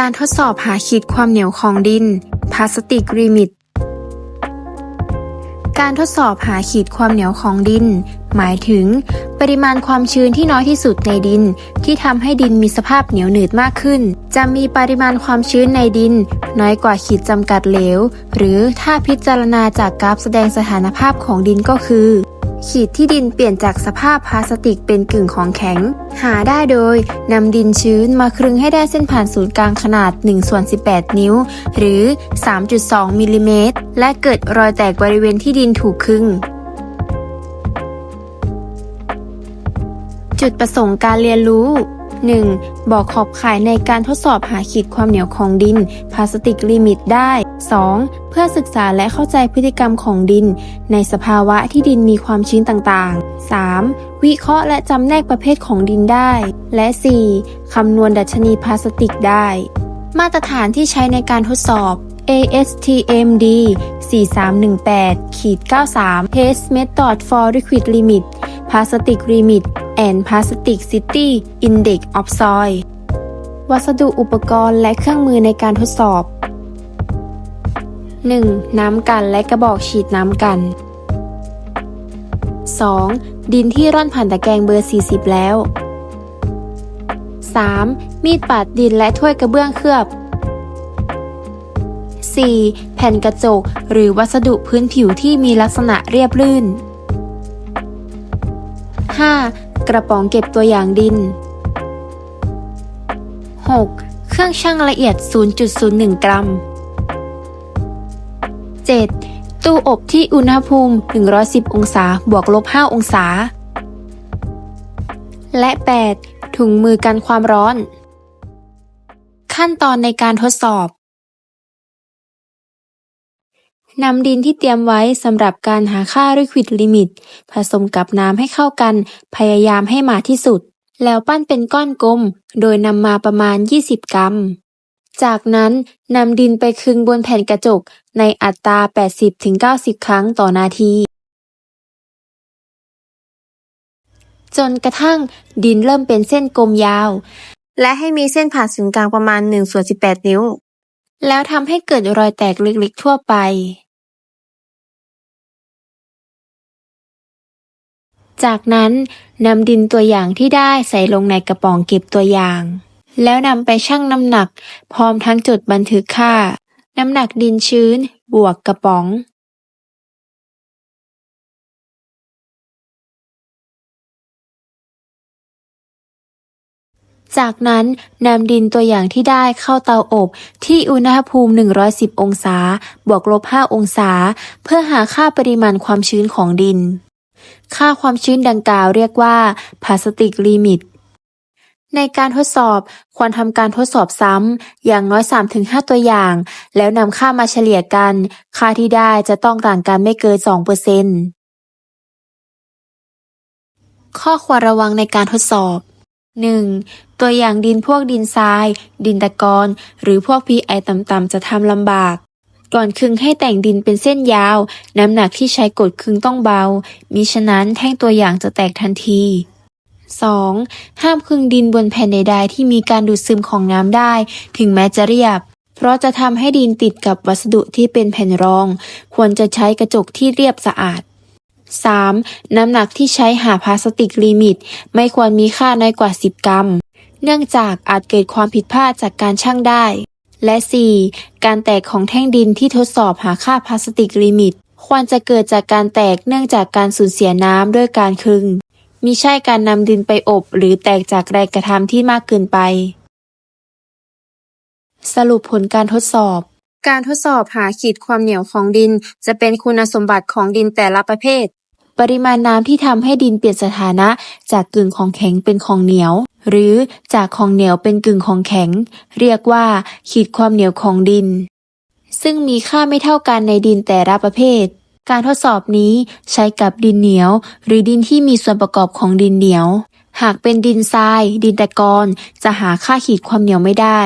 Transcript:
การทดสอบหาขีดความเหนียวของดินพลาสติกรีมิต การทดสอบหาขีดความเหนียวของดิน หมายถึง ปริมาณความชื้นที่น้อยที่สุดในดิน ที่ทำให้ดินมีสภาพเหนียวหนืดมากขึ้น จะมีปริมาณความชื้นในดิน น้อยกว่าขีดจำกัดเหลว หรือถ้าพิจารณาจากกราฟแสดงสถานภาพของดินก็คือ ขีดที่ดินเปลี่ยนจากสภาพพลาสติกเป็นกึ่งของแข็ง หาได้โดยนำดินชื้นมาคลึงให้ได้เส้นผ่านศูนย์กลางขนาด1ส่วน18 นิ้ว หรือ 3.2มิลลิเมตรและเกิดรอยแตกบริเวณที่ดินถูกคลึงจุดประสงค์การเรียนรู้ 1. บอกขอบข่ายในการทดสอบหาขีดความเหนียวของดินพลาสติกลิมิตได้ 2. เพื่อศึกษาและเข้าใจพฤติกรรมของดิน ในสภาวะที่ดินมีความชื้นต่างๆ 3. วิเคราะห์และจำแนกประเภทของดินได้ และ 4. คำนวณดัชนีพลาสติกได้ มาตรฐานที่ใช้ในการทดสอบ ASTMD 4318ขีด93 Test Method for Liquid Limit Plastic Limit and Plastic City Index of Soil วัสดุอุปกรณ์และเครื่องมือในการทดสอบ 1. น้ำกันและกระบอกฉีดน้ำกัน 2. ดินที่ร่อนผ่านตะแกรงเบอร์ 40 แล้ว 3. มีดปาดดินและถ้วยกระเบื้องเคลือบ 4. แผ่นกระจก หรือวัสดุพื้นผิวที่มีลักษณะเรียบลื่น 5. กระป๋องเก็บตัวอย่างดิน 6. เครื่องชั่งละเอียด 0.01 กรัม 7. ตู้อบที่อุณหภูมิ 110 องศาบวกลบ 5 องศา และ 8. ถุงมือกันความร้อน ขั้นตอนในการทดสอบ นำดินที่เตรียมไว้สำหรับการหาค่า Liquid Limit ผสมกับน้ำให้เข้ากัน พยายามให้มากที่สุด แล้วปั้นเป็นก้อนกลม โดยนำมาประมาณ 20 กรัม จากนั้นนำดินไปคึงบนแผ่นกระจกในอัตรา 80-90 ครั้งต่อนาที จนกระทั่งดินเริ่มเป็นเส้นกลมยาว และให้มีเส้นผ่าศูนย์กลางประมาณ1ส่วน18 นิ้ว แล้วทำให้เกิดรอยแตกเล็กๆ ทั่วไป จากนั้นนำดินตัวอย่างที่ได้ใส่ลงในกระป๋องเก็บตัวอย่าง แล้วนำไปชั่งน้ำหนัก พร้อมทั้งจดบันทึกค่า น้ำหนักดินชื้น บวกกระป๋อง จากนั้นนำดินตัวอย่างที่ได้เข้าเตาอบที่อุณหภูมิ 110 องศา บวกลบ 5 องศา เพื่อหาค่าปริมาณความชื้นของดิน ค่าความชื้นดังกล่าวเรียกว่าพลาสติกลิมิต ในการทดสอบควรทำการทดสอบซ้ำอย่างน้อย 3-5 ตัวอย่าง แล้วนำค่ามาเฉลี่ยกัน ค่าที่ได้จะต้องต่างกันไม่เกิน 2%ข้อควรระวังในการทดสอบ 1. ตัวอย่างดินพวกดินทราย ดินตะกอน หรือพวก pH ต่ำๆจะทำลำบาก ก่อนคึงให้แต่งดินเป็นเส้นยาว น้ำหนักที่ใช้กดคึงต้องเบา มิฉะนั้นแท่งตัวอย่างจะแตกทันที 2. ห้ามคึงดินบนแผ่นใดๆที่มีการดูดซึมของน้ำได้ ถึงแม้จะเรียบ เพราะจะทำให้ดินติดกับวัสดุที่เป็นแผ่นรอง ควรจะใช้กระจกที่เรียบสะอาด 3. น้ำหนักที่ใช้หาพลาสติกลิมิต ไม่ควรมีค่าน้อยกว่า 10 กรัม เนื่องจากอาจเกิดความผิดพลาดจากการชั่งได้ และ 4. การแตกของแท่งดินที่ทดสอบหาค่าพลาสติกลิมิต ควรจะเกิดจากการแตกเนื่องจากการสูญเสียน้ำด้วยการคลึงมิใช่การนำดินไปอบ หรือแตกจากแรงกระทำที่มากเกินไป สรุปผลการทดสอบ การทดสอบหาขีดความเหนียวของดิน จะเป็นคุณสมบัติของดินแต่ละประเภท ปริมาณน้ำที่ทำให้ดินเปลี่ยนสถานะ จากกึ่งของแข็งเป็นของเหนียว หรือจากของเหนียวเป็นกึ่งของแข็ง เรียกว่า ขีดความเหนียวของดิน ซึ่งมีค่าไม่เท่ากันในดินแต่ละประเภท การทดสอบนี้ใช้กับดินเหนียว หรือดินที่มีส่วนประกอบของดินเหนียว หากเป็นดินทราย ดินตะกอนจะหาค่าขีดความเหนียวไม่ได้